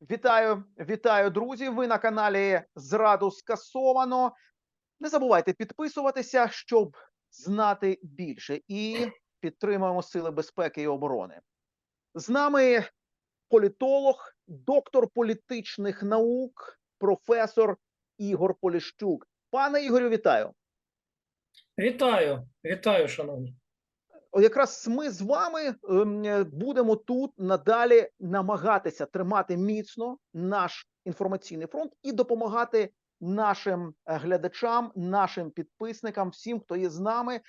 Вітаю, вітаю, друзі. Ви на каналі Зраду скасовано. Не забувайте підписуватися, щоб знати більше, і підтримуємо сили безпеки і оборони. З нами політолог, доктор політичних наук, професор Ігор Поліщук. Пане Ігорю, вітаю. Вітаю, вітаю, шановні. Якраз ми з вами ем, будемо тут надалі намагатися тримати міцно наш інформаційний фронт і допомагати нашим е, глядачам, нашим підписникам, всім, хто є з нами,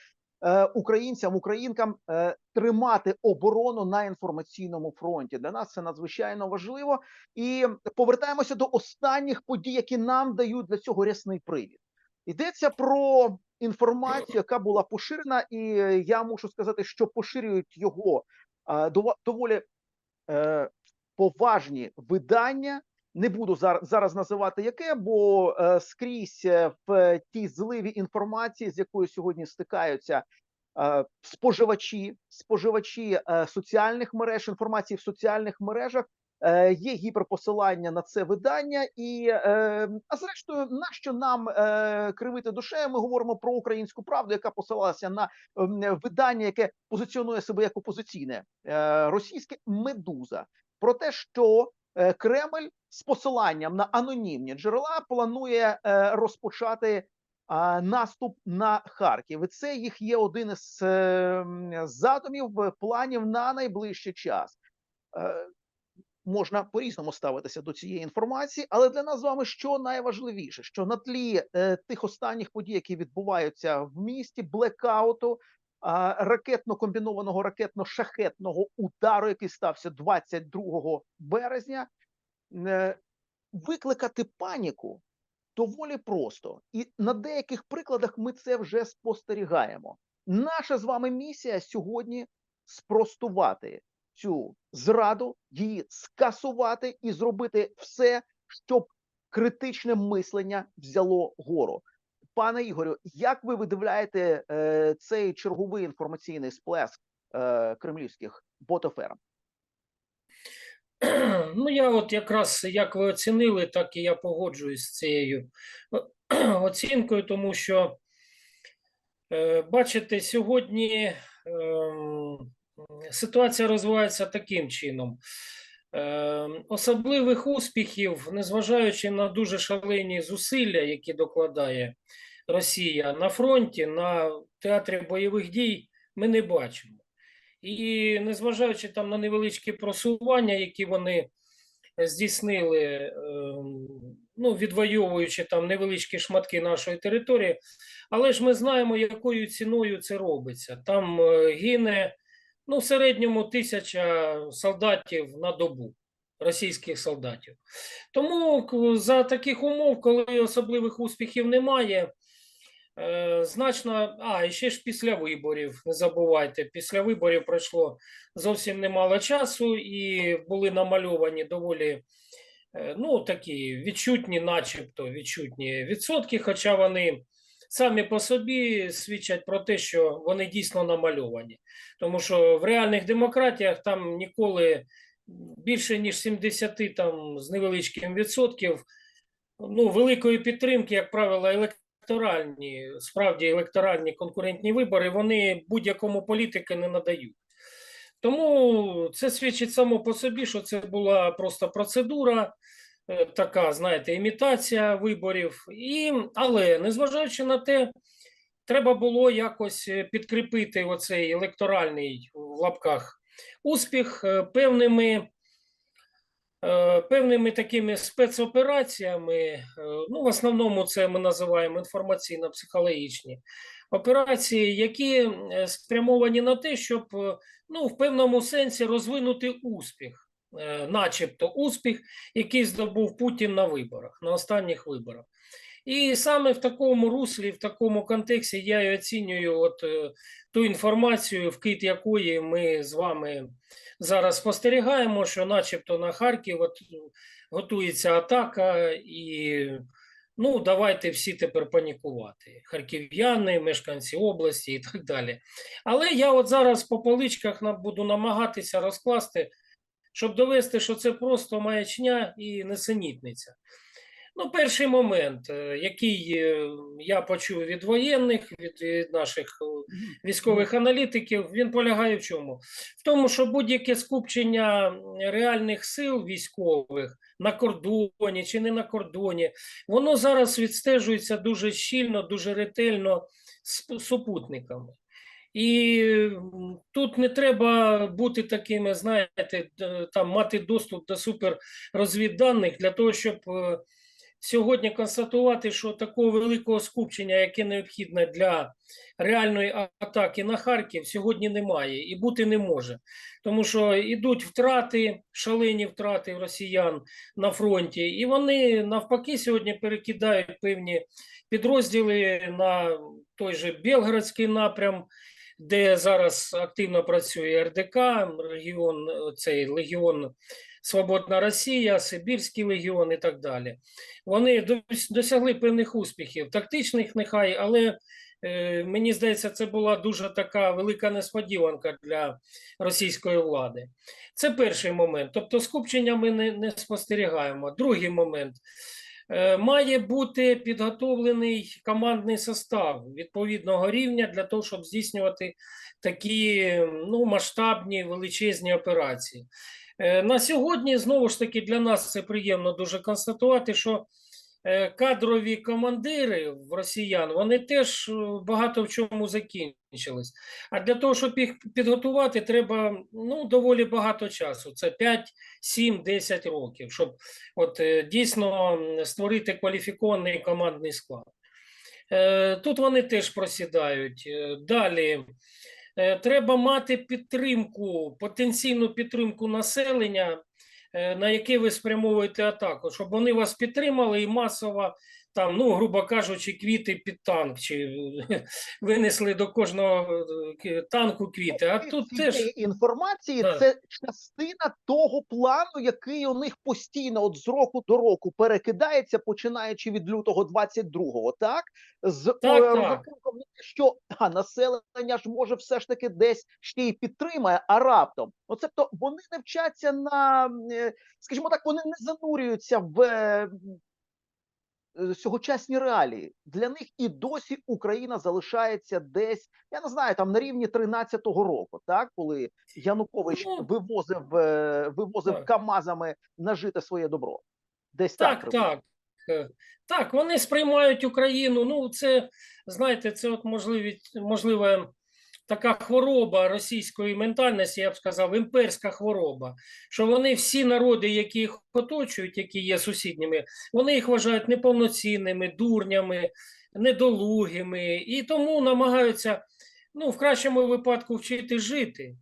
е, українцям, українкам, е, тримати оборону на інформаційному фронті. Для нас це надзвичайно важливо. І повертаємося до останніх подій, які нам дають для цього рясний привід. Йдеться про інформацію, яка була поширена, і е, я мушу сказати, що поширюють його доволі е, поважні видання. Не буду зараз, називати яке, бо е, скрізь в тій зливі інформації, з якою сьогодні стикаються споживачі, споживачі соціальних мереж, інформації в соціальних мережах. Е, є гіперпосилання на це видання, і е, а зрештою, нащо нам е, кривити душею? Ми говоримо про українську правду, яка посилалася на ем, видання, яке позиціонує себе як опозиційне е, російське медуза, про те, що е, Кремль з посиланням на анонімні джерела планує е, розпочати а, наступ на Харків. І це їх є один із е, задумів е, планів на найближчий час. Е, можна по-різному ставитися до цієї інформації, але для нас з вами що найважливіше, що на тлі е, тих останніх подій, які відбуваються в місті, блекауту, ракетно комбінованого ракетно-шахетного удару, який стався 22 березня, е, викликати паніку доволі просто, і на деяких прикладах ми це вже спостерігаємо. Наша з вами місія сьогодні спростувати цю зраду, її скасувати і зробити все, щоб критичне мислення взяло гору. Пане Ігорю, як ви видивляєте е, цей черговий інформаційний сплеск е, кремлівських ботоферм? Ну, я от якраз як ви оцінили, так і я погоджуюсь з цією е, оцінкою, тому що, е, бачите, сьогодні ем, ситуація розвивається таким чином. Ем, Особливих успіхів, незважаючи на дуже шалені зусилля, які докладає Росія на фронті, на театрі бойових дій, ми не бачимо. І незважаючи там на невеличкі просування, які вони здійснили, ем, ну, відвоюючи там невеличкі шматки нашої території, але ж ми знаємо, якою ціною це робиться. Там е, гине ну, в середньому тисяча солдатів на добу, російських солдатів. Тому за таких умов, коли особливих успіхів немає, Е, Значно, а і ще ж після виборів, не забувайте, після виборів пройшло зовсім немало часу і були намальовані доволі е, ну, такі відчутні, начебто відчутні відсотки, хоча вони самі по собі свідчать про те, що вони дійсно намальовані. Тому що в реальних демократіях там ніколи більше ніж 70 там, з невеличким відсотків ну, великої підтримки, як правило, електоральні, справді електоральні конкурентні вибори, вони будь-якому політику не надають. Тому це свідчить само по собі, що це була просто процедура, така, знаєте, імітація виборів. І, але незважаючи на те, треба було якось е, підкріпити оцей електоральний в лапках успіх е, певними е, певними такими спецопераціями, е, ну, в основному це ми називаємо інформаційно-психологічні операції, які е, спрямовані на те, щоб е, ну, в певному сенсі розвинути успіх, е, начебто успіх, який здобув Путін на виборах, на останніх виборах. І саме в такому руслі, в такому контексті я і оцінюю от, е, ту інформацію, вкид якої ми з вами зараз спостерігаємо, що начебто на Харків от, готується атака, і ну, давайте всі тепер панікувати. Харків'яни, мешканці області і так далі. Але я от зараз по поличках буду намагатися розкласти, щоб довести, що це просто маячня і несенітниця. Ну, перший момент, е, який е, я почув від воєнних, від, від наших е, військових аналітиків, він полягає в чому? В тому, що будь-яке скупчення реальних сил військових на кордоні чи не на кордоні, воно зараз відстежується дуже щільно, дуже ретельно з супутниками. І тут не треба бути такими, знаєте, там мати доступ до суперрозвідданих для того, щоб е, сьогодні констатувати, що такого великого скупчення, яке необхідне для реальної атаки на Харків, сьогодні немає і бути не може. Тому що йдуть втрати, шалені втрати росіян на фронті, і вони навпаки сьогодні перекидають певні підрозділи на той же Белгородський напрям, де зараз активно працює РДК, регіон, цей легіон Свободна Росія, Сибірський легіон і так далі. Вони дос- досягли певних успіхів, тактичних нехай, але е, мені здається, це була дуже така велика несподіванка для російської влади. Це перший момент. Тобто, скупчення ми не, не спостерігаємо. Другий момент. Е, Має бути підготовлений командний состав відповідного рівня для того, щоб здійснювати такі ну, масштабні величезні операції. Е, На сьогодні знову ж таки для нас це приємно дуже констатувати, що кадрові командири в росіян вони теж е, багато в чому закінчились. А для того, щоб їх підготувати, треба ну, доволі багато часу. Це 5, 7, 10 років, щоб от, е, дійсно створити кваліфікований командний склад. Е, Тут вони теж просідають. Е, Далі е, треба мати підтримку, потенційну підтримку населення, е, на який ви спрямовуєте атаку, щоб вони вас підтримали і масово, там, ну, грубо кажучи, квіти під танк, чи винесли до кожного е, танку квіти. А Ці тут теж інформації Так. це частина того плану, який у них постійно от з року до року перекидається, починаючи від лютого 22-го, так? З Так, е, так. що а, населення ж може все ж таки десь ще й підтримає, а раптом. Ну, тобто вони не вчаться на, е, скажімо так, вони не занурюються в сьогочасні реалії. Для них і досі Україна залишається десь, я не знаю, там на рівні 13-го року, так коли Янукович Ну, вивозив е, вивозив так. КАМАЗами нажити своє добро. Десь так. Так, так. Е, Так, вони сприймають Україну. Ну, це, знаєте, це от можливі, можливо, така хвороба російської ментальності, я б сказав, імперська хвороба. Що вони всі народи, які їх оточують, які є сусідніми, вони їх вважають неповноцінними, дурнями, недолугими, і тому намагаються, ну, в кращому випадку, вчити жити.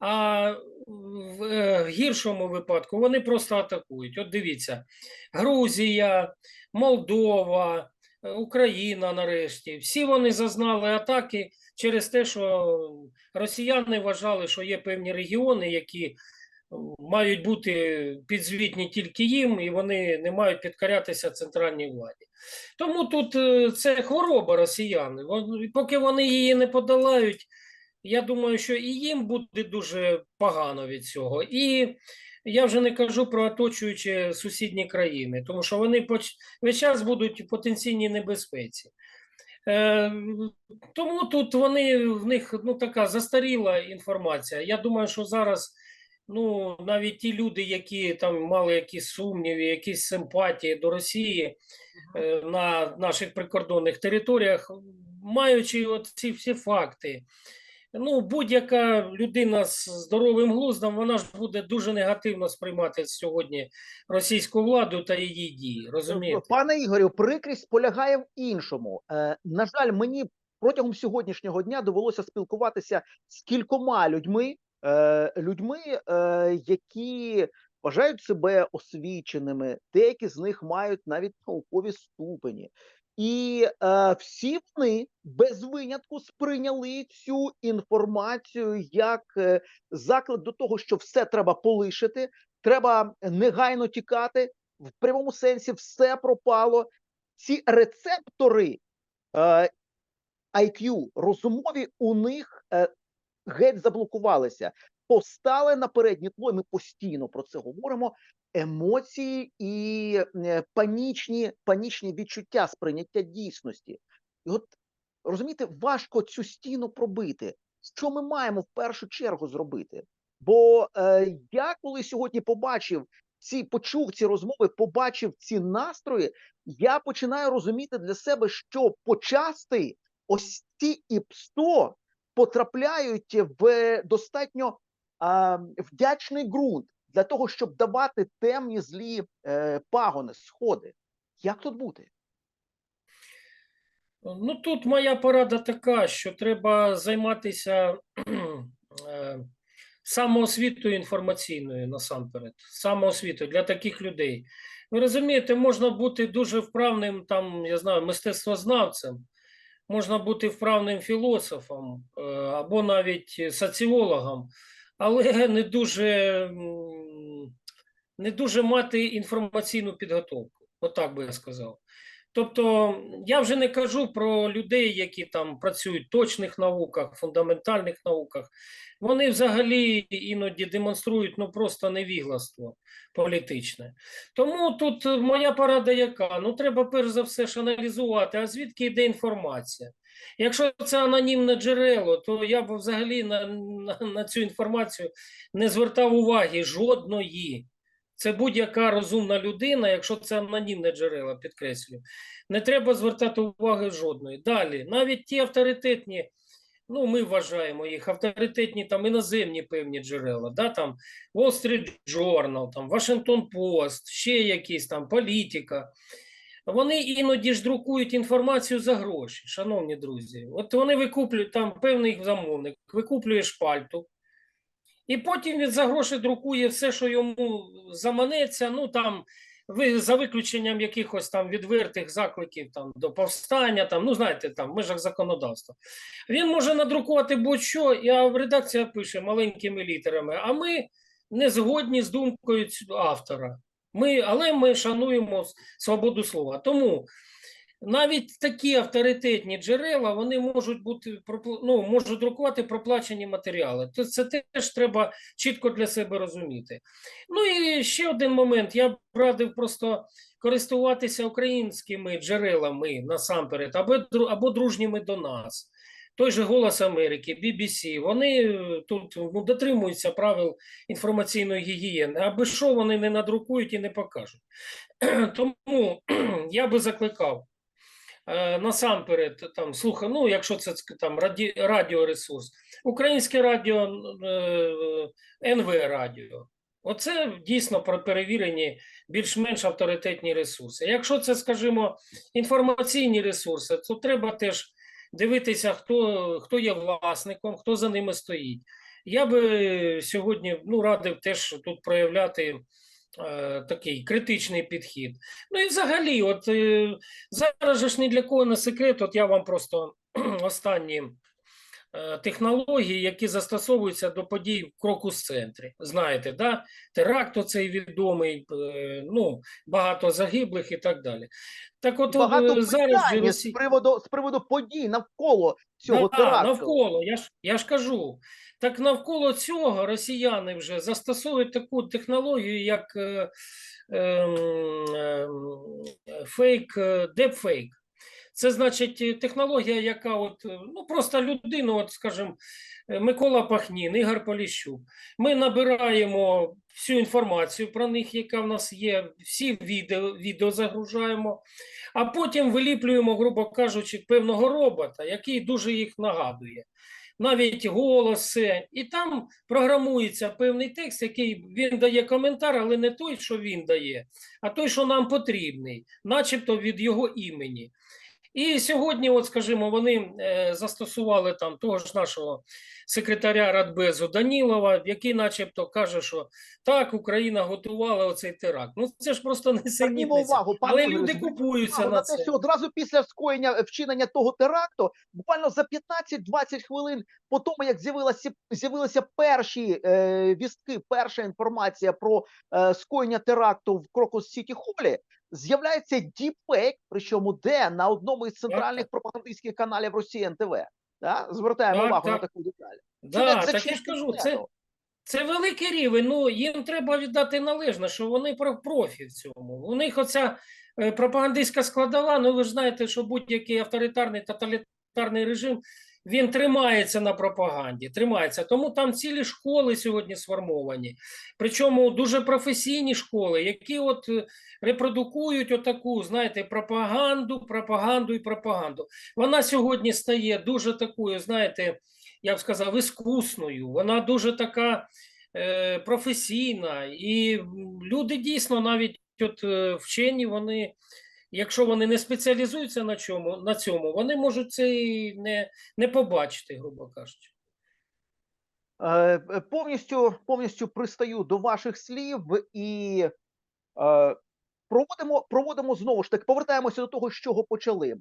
А в е, гіршому випадку вони просто атакують. От дивіться, Грузія, Молдова, Україна нарешті. Всі вони зазнали атаки через те, що росіяни вважали, що є певні регіони, які мають бути підзвітні тільки їм, і вони не мають підкорятися центральній владі. Тому тут е, це хвороба росіян. Поки вони її не подолають, я думаю, що і їм буде дуже погано від цього. І я вже не кажу про оточуючі сусідні країни, тому що вони весь час будуть в потенційній небезпеці. Е, тому тут вони в них ну, така застаріла інформація. Я думаю, що зараз ну, навіть ті люди, які там мали якісь сумніви, якісь симпатії до Росії е, на наших прикордонних територіях, маючи ці всі факти, ну, будь-яка людина з здоровим глуздом, вона ж буде дуже негативно сприймати сьогодні російську владу та її дії. Розумієте? Пане Ігорю, прикрість полягає в іншому. Е, на жаль, мені протягом сьогоднішнього дня довелося спілкуватися з кількома людьми, е, людьми, е, які вважають себе освіченими, деякі з них мають навіть наукові ступені. І е, всі вони без винятку сприйняли цю інформацію як е, заклик до того, що все треба полишити, треба негайно тікати, в прямому сенсі все пропало. Ці рецептори е, IQ розумові у них е, геть заблокувалися. Постали на переднє тло. і Ми постійно про це говоримо. Емоції і е, панічні, панічні відчуття сприйняття дійсності. І от розумієте, важко цю стіну пробити. Що ми маємо в першу чергу зробити? Бо е, я коли сьогодні побачив ці, почув ці розмови, побачив ці настрої, я починаю розуміти для себе, що почасти ось ці ІП-100 потрапляють в достатньо е, вдячний ґрунт для того, щоб давати темні злі е, пагони, сходи. Як тут бути? Ну, тут моя порада така, що треба займатися е, самоосвітою інформаційною насамперед, самоосвітою для таких людей. Ви розумієте, можна бути дуже вправним, там, я знаю, мистецтвознавцем, можна бути вправним філософом е, або навіть соціологом, але не дуже, не дуже мати інформаційну підготовку. Отак би я сказав. Тобто я вже не кажу про людей, які там працюють в точних науках, фундаментальних науках. Вони взагалі іноді демонструють ну просто невігластво політичне. Тому тут моя порада яка? Ну треба перш за все ж аналізувати, а звідки йде інформація. Якщо це анонімне джерело, то я б взагалі на, на, на цю інформацію не звертав уваги жодної. Це будь-яка розумна людина, якщо це анонімне джерело, підкреслюю, не треба звертати уваги жодної. Далі, навіть ті авторитетні, ну ми вважаємо їх авторитетні там іноземні певні джерела, да, там Wall Street Journal, там Washington Post, ще якісь там політика. Вони іноді ж друкують інформацію за гроші, шановні друзі. От вони викуплюють там певний замовник, викуплює шпальту. І потім він за гроші друкує все, що йому заманеться. Ну там за виключенням якихось там відвертих закликів там до повстання, там ну знаєте, там в межах законодавства. Він може надрукувати будь-що, а редакція пише маленькими літерами. А ми не згодні з думкою автора. Ми, але ми шануємо свободу слова. Тому навіть такі авторитетні джерела вони можуть бути ну, можуть друкувати проплачені матеріали. То це теж треба чітко для себе розуміти. Ну і ще один момент. Я б радив просто користуватися українськими джерелами насамперед, або, або дружніми до нас. Той же Голос Америки, BBC, вони е, тут ну, дотримуються правил інформаційної гігієни, аби що вони не надрукують і не покажуть. Тому я би закликав е, насамперед, там слуха, ну якщо це там раді, радіоресурс, українське радіо, е, НВ Радіо. Оце дійсно про перевірені більш-менш авторитетні ресурси. Якщо це, скажімо, інформаційні ресурси, то треба теж дивитися, хто, хто є власником, хто за ними стоїть. Я би сьогодні ну, радив теж тут проявляти е, такий критичний підхід. Ну і взагалі, от е, зараз ж ні для кого не секрет, от я вам просто останні технології, які застосовуються до подій в крокус центрі. Знаєте, да? теракт оцей відомий, е, ну, багато загиблих і так далі. Так от Багато е, зараз же з приводу з приводу подій навколо цього Да, теракту. навколо, я ж, я ж кажу. Так навколо цього росіяни вже застосовують таку технологію, як е, ем, ем, фейк, е, депфейк. Це значить е, технологія, яка от, е, ну просто людину, от скажімо, е, Микола Пахнін, Ігор Поліщук. Ми набираємо всю інформацію про них, яка в нас є, всі відео, відео загружаємо, а потім виліплюємо, грубо кажучи, певного робота, який дуже їх нагадує. Навіть голос, все. і там програмується певний текст, який він дає коментар, але не той, що він дає, а той, що нам потрібний, начебто від його імені. І сьогодні, от скажімо, вони е, застосували там того ж нашого секретаря Радбезу Данілова, який, начебто, каже, що так, Україна готувала оцей теракт. Ну це ж просто не синітниця. Але люди купуються увагу на те, це. що одразу після скоєння е, вчинення того теракту, буквально за 15-20 хвилин по тому, як з'явилися з'явилися перші е, вістки, перша інформація про е, скоєння теракту в Крокус Сіті Холі, з'являється діпфейк, причому де на одному із центральних пропагандистських каналів Росії НТВ. Да? Звертаємо Так, увагу на таку деталь. Це Да, як так я ж кажу, це. Це великий рівень. Ну їм треба віддати належне, що вони про профі в цьому. У них оця е, пропагандистська складова. Ну ви ж знаєте, що будь-який авторитарний тоталітарний режим він тримається на пропаганді. Тримається. Тому там цілі школи сьогодні сформовані. Причому дуже професійні школи, які от е, репродукують отаку, знаєте, пропаганду, пропаганду і пропаганду. Вона сьогодні стає дуже такою, знаєте, я б сказав, іскусною. Вона дуже така е, професійна, і люди дійсно навіть от е, вчені, вони, якщо вони не спеціалізуються на чому, на цьому, вони можуть це і не, не побачити, грубо кажучи. Е, е, повністю повністю пристаю до ваших слів і е, проводимо проводимо знову ж таки. Повертаємося до того, з чого почали.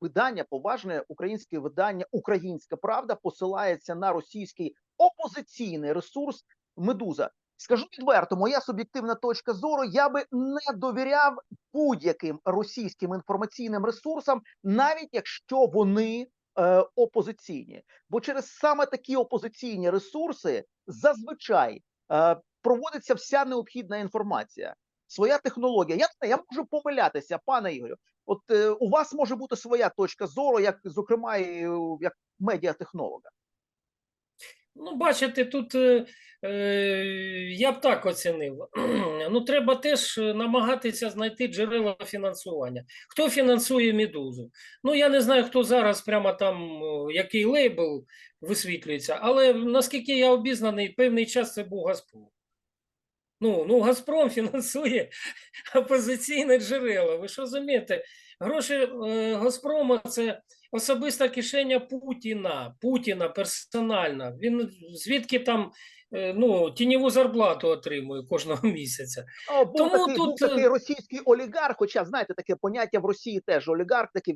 Видання, поважне українське видання, Українська Правда посилається на російський опозиційний ресурс Медуза. Скажу відверто, моя суб'єктивна точка зору. Я би не довіряв будь-яким російським інформаційним ресурсам, навіть якщо вони е, опозиційні. Бо через саме такі опозиційні ресурси зазвичай е, проводиться вся необхідна інформація, своя технологія. Я, я можу помилятися, пане Ігорю. От е, у вас може бути своя точка зору, як зокрема як медіатехнолога. Ну, бачите, тут е, е, я б так оцінив. Ну, треба теж намагатися знайти джерела фінансування. Хто фінансує медузу? Ну, я не знаю, хто зараз прямо там, який лейбл висвітлюється, але наскільки я обізнаний, певний час це був Газпром. Ну, ну Газпром фінансує опозиційне джерела. Ви ж розумієте? Гроші е, Газпрома це особиста кишеня Путіна, Путіна персональна. Він звідки там ну, тіньову зарплату отримує кожного місяця. О, був Тому такий, тут, був такий е, російський олігарх, хоча знаєте, таке поняття в Росії теж олігарх, таке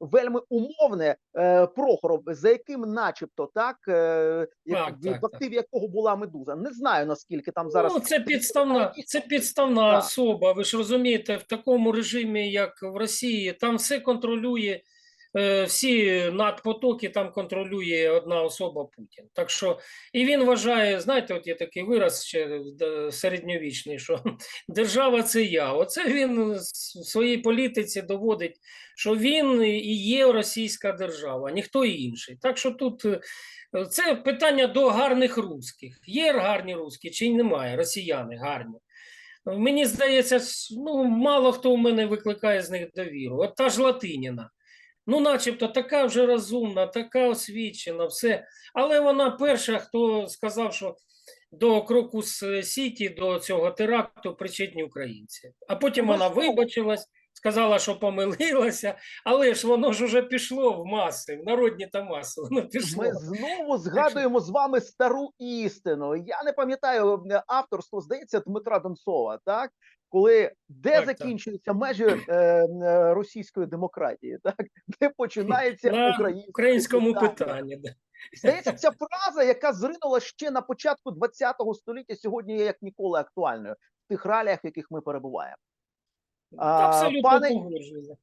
вельми умовне е, Прохоров, за яким, начебто, так, е, як, Так, в- так, активі якого була медуза. Не знаю наскільки там зараз. Ну, це підставна, це підставна Так. особа. Ви ж розумієте, в такому режимі, як в Росії, там все контролює, е, всі надпотоки там контролює одна особа Путін. Так що, і він вважає, знаєте, от є такий вираз ще е, середньовічний, що держава це я. Оце він в своїй політиці доводить, що він і є російська держава, ніхто інший. Так що тут. е, Це питання до гарних русських. Є гарні русські чи немає? Росіяни гарні. Мені здається, ну, мало хто у мене викликає з них довіру. От та ж Латиніна. Ну, начебто, така вже розумна, така освічена, все. Але вона перша, хто сказав, що до Крокус Сіті, до цього теракту причетні українці. А потім вона вибачилась, сказала, що помилилася, але ж воно ж уже пішло в маси, в народні та маси. Воно пішло. Ми знову згадуємо з вами стару істину. Я не пам'ятаю авторство, здається, Дмитра Донцова, так коли де Так, так. закінчуються межі е, е, російської демократії, так де починається На українському питання. Здається, ця фраза, яка зринула ще на початку ХХ століття, сьогодні є як ніколи актуальною в тих реаліях, в яких ми перебуваємо. А, Абсолютно пане- погоджуюся.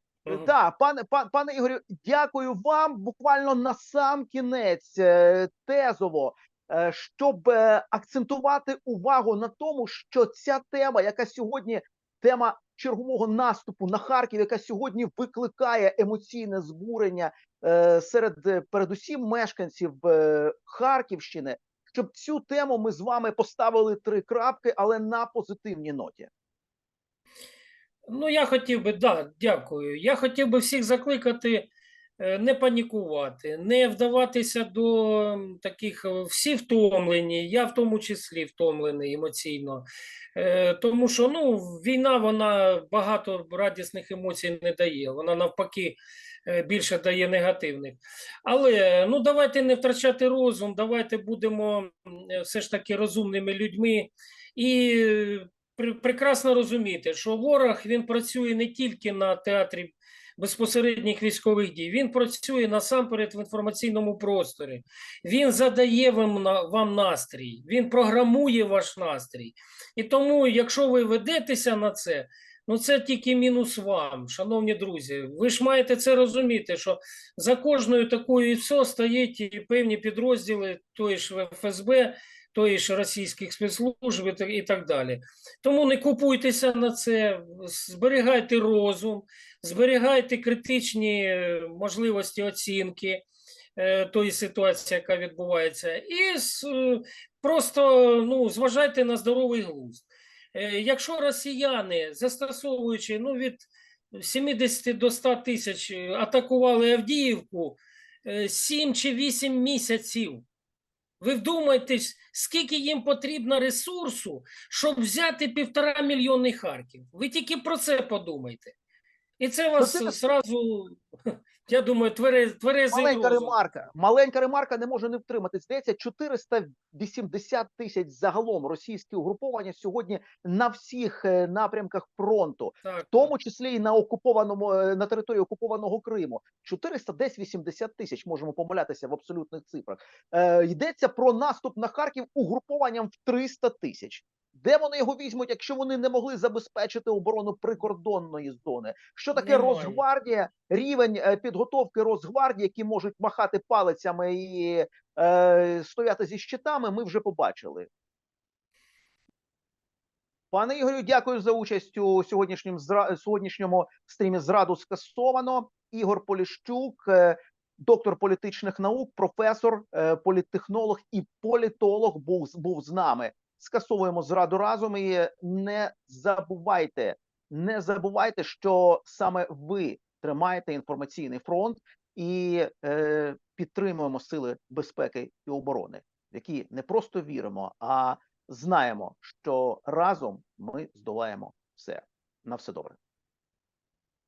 Так, пане пан, пане Ігорю, дякую вам. Буквально на сам кінець е, тезово, е, щоб е, акцентувати увагу на тому, що ця тема, яка сьогодні тема чергового наступу на Харків, яка сьогодні викликає емоційне збурення е, серед е, передусім мешканців е, Харківщини, щоб цю тему ми з вами поставили три крапки, але на позитивній ноті. Ну, я хотів би, да, дякую. Я хотів би всіх закликати е, не панікувати, не вдаватися до таких е, всі втомлені, я в тому числі втомлений емоційно. Е, Тому що ну, війна вона багато радісних емоцій не дає. Вона навпаки е, більше дає негативних. Але ну давайте не втрачати розум, давайте будемо е, все ж таки розумними людьми і е, прекрасно розуміти, що ворог він працює не тільки на театрі безпосередніх військових дій, він працює насамперед в інформаційному просторі. Він задає вам, вам настрій, він програмує ваш настрій. І тому, якщо ви ведетеся на це, ну це тільки мінус вам, шановні друзі. Ви ж маєте це розуміти, що за кожною такою ІСО стоять і певні підрозділи тої ж ФСБ, тої ж російських спецслужб і так- далі. Тому не купуйтеся на це, зберігайте розум, зберігайте критичні можливості оцінки е, тої ситуації, яка відбувається, і е, просто ну, зважайте на здоровий глузд. Е, Якщо росіяни, застосовуючи ну, від 70 до 100 тисяч, атакували Авдіївку 7 чи 8 місяців, ви вдумайтесь, скільки їм потрібно ресурсу, щоб взяти півтора мільйони Харків. Ви тільки про це подумайте. І це вас зразу, я думаю, тверез, тверезий Маленька розум. ремарка. Маленька ремарка не може не втримати. Здається, 480 тисяч загалом російські угруповання сьогодні на всіх е, напрямках фронту, Так, в тому числі і на окупованому е, на території окупованого Криму. 400 десь 80 тисяч. Можемо помилятися в абсолютних цифрах. Е, йдеться про наступ на Харків угрупованням в 300 тисяч. Де вони його візьмуть, якщо вони не могли забезпечити оборону прикордонної зони? Що таке Немає. Росгвардія? Рівень е, підготовки Росгвардії, які можуть махати палицями і е, стояти зі щитами, ми вже побачили. Пане Ігорю, дякую за участь у сьогоднішньому сьогоднішньому стрімі зраду скасовано. Ігор Поліщук, е, доктор політичних наук, професор, е, політтехнолог і політолог був, був з нами. Скасовуємо зраду разом і не забувайте, не забувайте, що саме ви тримаєте інформаційний фронт і е, підтримуємо сили безпеки і оборони, в які не просто віримо, а знаємо, що разом ми здолаємо все. На все добре.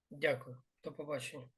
Дякую. До побачення.